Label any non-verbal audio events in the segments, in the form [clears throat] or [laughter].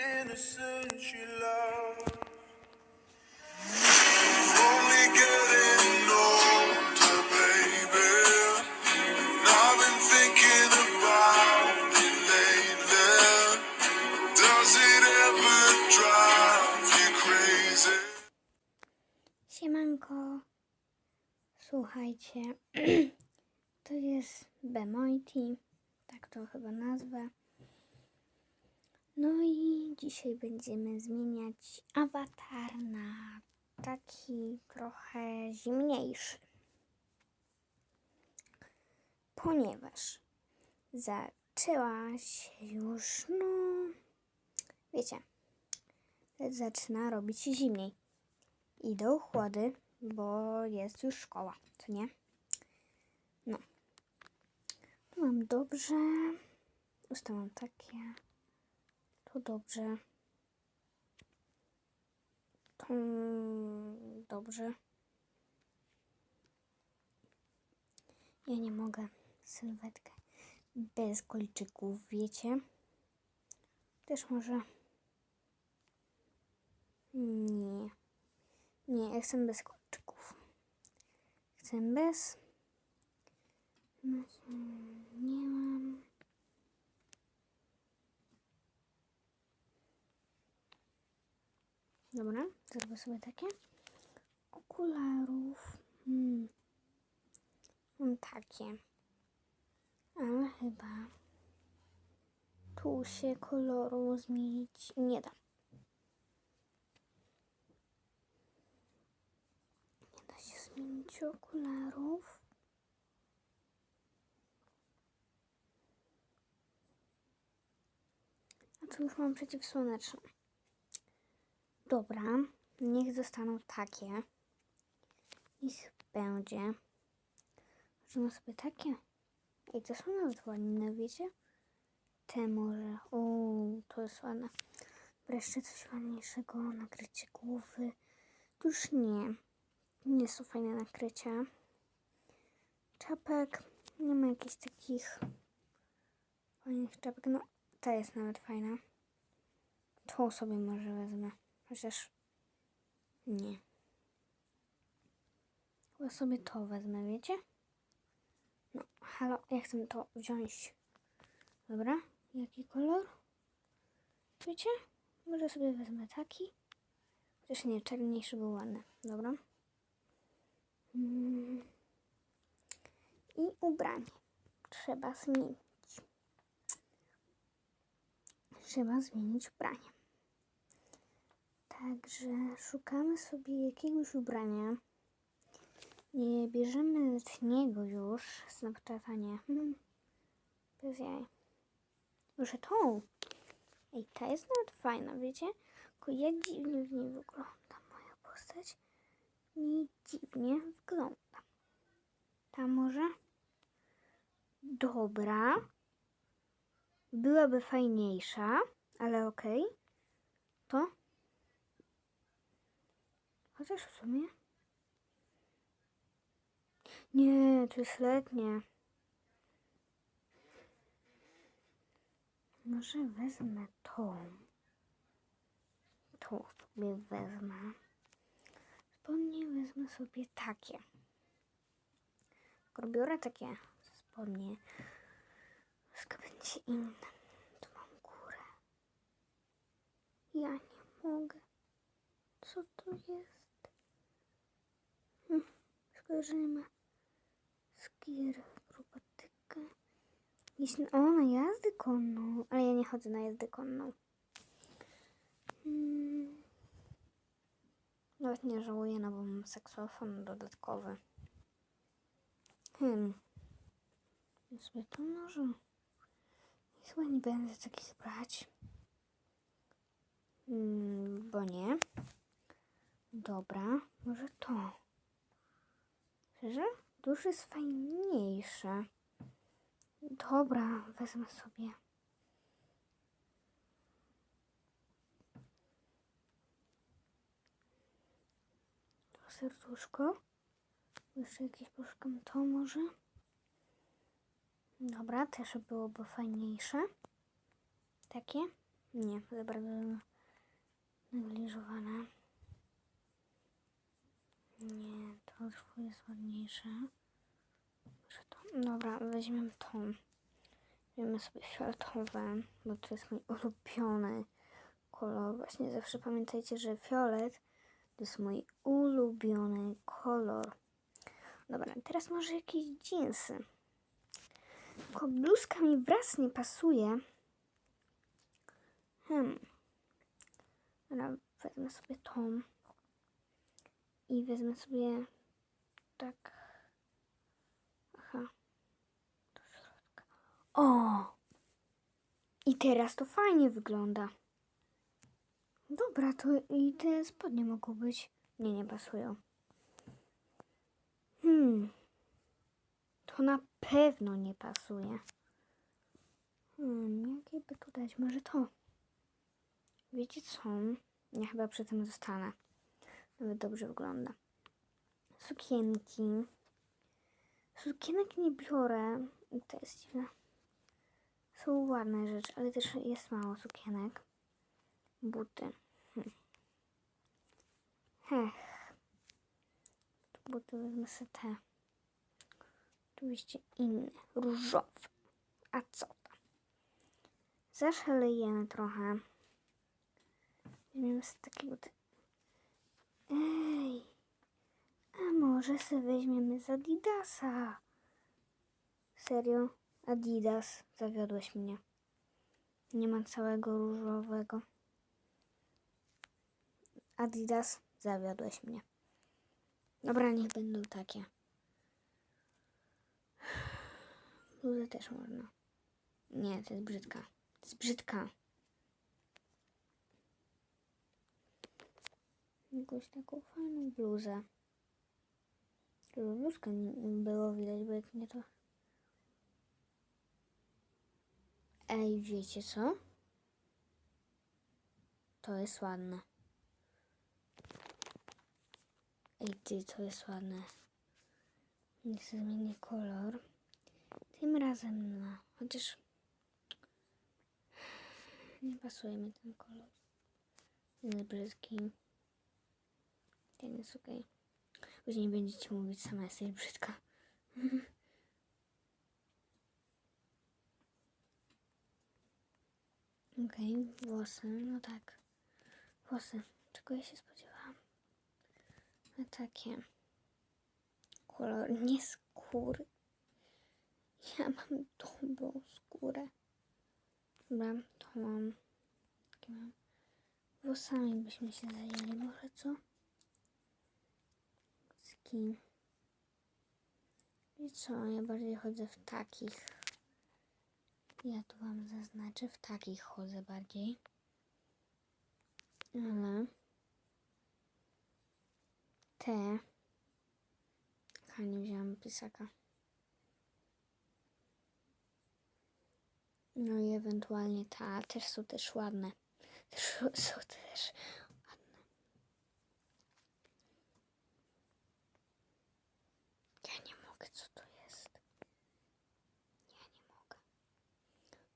innocence you love. Only getting older, baby. And I've been thinking about it lately. Does it ever drive you crazy? Siemanko. Słuchajcie, [clears throat] to jest Bemoiti, tak to chyba nazwę. No i dzisiaj będziemy zmieniać awatar na taki trochę zimniejszy. Ponieważ zaczęła się już, no, wiecie, zaczyna robić się zimniej idą chłody, bo jest już szkoła, co nie? No. Mam dobrze. Usta mam takie. Tu dobrze. Tu dobrze. Ja nie mogę sylwetkę bez kolczyków, wiecie? Też może. Nie. Nie, ja chcę bez kolczyków. Chcę bez. Nie mam. Dobra, zrobię sobie takie. Okularów. Hmm. Mam takie. Ale chyba tu się koloru zmienić nie da. Nie da się zmienić okularów. A tu już mam przeciwsłoneczne. Dobra, niech zostaną takie. Niech będzie. Możemy sobie takie. I to są nawet ładne, wiecie? Te może. O, to jest ładne. Wreszcie coś ładniejszego. Nakrycie głowy. Tu już nie. Nie są fajne nakrycia. Czapek. Nie ma jakichś takich fajnych czapek. No, ta jest nawet fajna. To sobie może wezmę. Chociaż nie. Chyba sobie to wezmę, wiecie? No, halo, ja chcę to wziąć. Dobra, jaki kolor? Wiecie? Może sobie wezmę taki. Chociaż nie, czarniejszy był ładny. Dobra. Mm. I ubranie. Trzeba zmienić. Trzeba zmienić ubranie. Także szukamy sobie jakiegoś ubrania. Nie bierzemy letniego już. Snapchata nie. Hmm. Bez jaj. Może tą. Ej, ta jest nawet fajna, wiecie? Tylko jak dziwnie w niej wygląda moja postać. Nie dziwnie wygląda. Ta może? Dobra. Byłaby fajniejsza, ale okej. To? Chociaż w sumie. Nie, to jest letnie. Może wezmę tą. To sobie wezmę. Spodnie wezmę sobie takie. Tylko biorę takie spodnie. Wszystko będzie inne. Tu mam górę. Ja nie mogę. Co to jest? Hm, Szkoda, że nie ma skier, akrobatykę. Jest, o, na jazdę konną. Ale ja nie chodzę na jazdę konną. Hmm. Nawet nie żałuję, no bo mam saksofon dodatkowy. Hmm. Ja sobie to może. Chyba nie będę takich brać. Hmm, bo nie. Dobra, może to. Szczerze? Już jest fajniejsze. Dobra, wezmę sobie. To serduszko. Jeszcze jakieś poszukam to może. Dobra, też byłoby fajniejsze. Takie. Nie, za bardzo negliżowane. Nie, to twój jest ładniejsze. Dobra, weźmiemy tą. Weźmiemy sobie fioletowe, bo to jest mój ulubiony kolor. Właśnie zawsze pamiętajcie, że fiolet to jest mój ulubiony kolor. Dobra, teraz może jakieś dżinsy. Tylko bluzka mi wraz nie pasuje. Hmm. Dobra, wezmę sobie tą. I wezmę sobie tak. Aha. Do środka. O! I teraz to fajnie wygląda. Dobra, to i te spodnie mogą być. Nie, nie pasują. Hmm. To na pewno nie pasuje. Hmm, jakie by tu dać? Może to. Wiecie co? Ja chyba przy tym zostanę. Nawet dobrze wygląda. Sukienki. Sukienek nie biorę. To jest dziwne. Są ładne rzeczy, ale też jest mało sukienek. Buty. Hm. Hech. Buty wezmę sobie te. Oczywiście inny. Różowy. A co tam? Zaszalejemy trochę. Weźmiemy sobie takie buty. Ej, a może sobie weźmiemy z Adidasa? Serio? Adidas, zawiodłeś mnie. Nie ma całego różowego. Adidas, zawiodłeś mnie. Dobra, niech będą takie. Bluzę też można. Nie, to jest brzydka. To jest brzydka. Jakąś taką fajną bluzę. Żeby bluzkę było widać, bo jak nie to... Ej, wiecie co? To jest ładne. Ej, ty, to jest ładne. Niech sobie zmienię kolor. Tym razem na... Chociaż... Nie pasuje mi ten kolor. Jest brzydki. Ten jest okej. Później będziecie mówić, sama jesteś brzydka. [laughs] Okej, włosy, no tak. Włosy. Czego ja się spodziewałam? No takie. Kolor nie skóry. Ja mam dobrą skórę. Dobra, to mam. Włosami byśmy się zajęli, może co? Ski. I co? Ja bardziej chodzę w takich. Ja tu wam zaznaczę, w takich chodzę bardziej. Ale te. A nie wziąłam pisaka. No i ewentualnie ta też są też ładne. Też są też ładne. Ja nie mogę, co to jest. Ja nie mogę.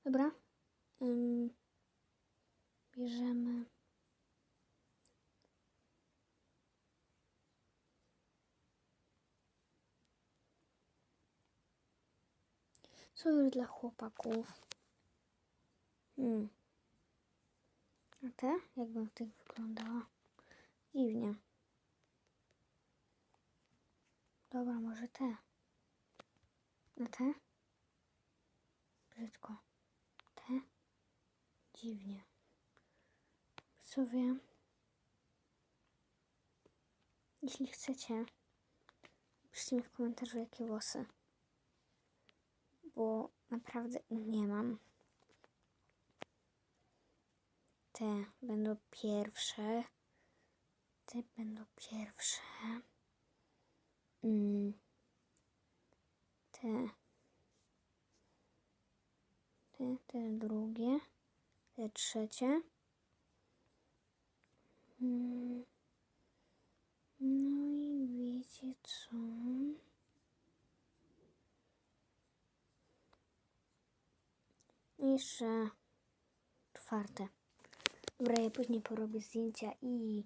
Dobra. Ym, bierzemy. Co już dla chłopaków? Hmm. A te? Jakbym w tych wyglądała? Dziwnie. Dobra, może te. A te? Brzydko. Te? Dziwnie. Sobie. Jeśli chcecie, piszcie mi w komentarzu, jakie włosy. Bo naprawdę nie mam. Te będą pierwsze. Te będą pierwsze. Mm. Te. Te, te drugie. Trzecie. Mm. No i wiecie co? Jeszcze czwarte. Dobra, ja później porobię zdjęcia i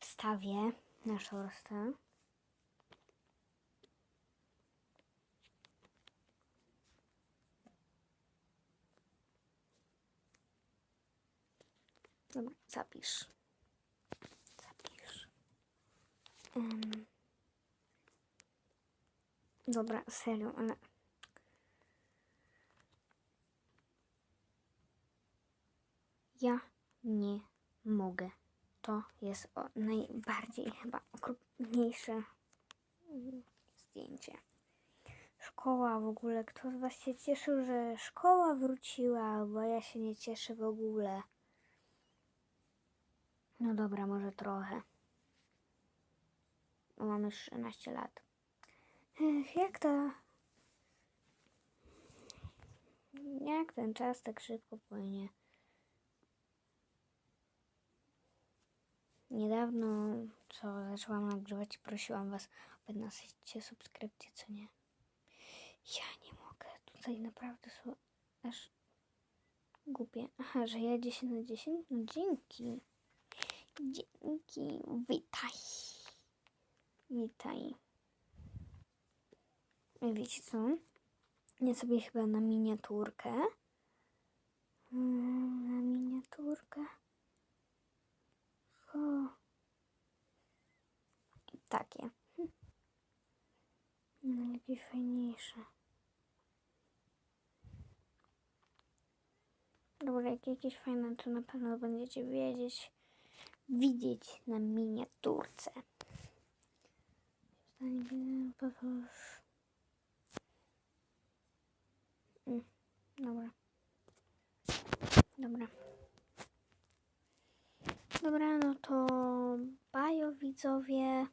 wstawię na szorstę. Dobra, zapisz. Zapisz. Em. Dobra, serio, ale... Ja nie mogę. To jest najbardziej chyba okrutniejsze mm, zdjęcie. Szkoła w ogóle. Kto z Was się cieszył, że szkoła wróciła, bo ja się nie cieszę w ogóle. No dobra, może trochę. Bo mam już 13 lat. Jak to? Jak ten czas tak szybko płynie? Niedawno, co zaczęłam nagrywać, prosiłam was o 15 subskrypcji, co nie? Ja nie mogę. Tutaj naprawdę są aż głupie. Aha, że ja 10 na 10? No dzięki. Dzięki. Witaj. Witaj. Wiecie co? Ja sobie chyba na miniaturkę. Mm, Na miniaturkę. O. Takie. Jakieś fajniejsze. Dobra, jak jakieś fajne, to na pewno będziecie wiedzieć, widzieć na miniaturce. Mm, Dobra. Dobra. Dobra, no to bajo widzowie.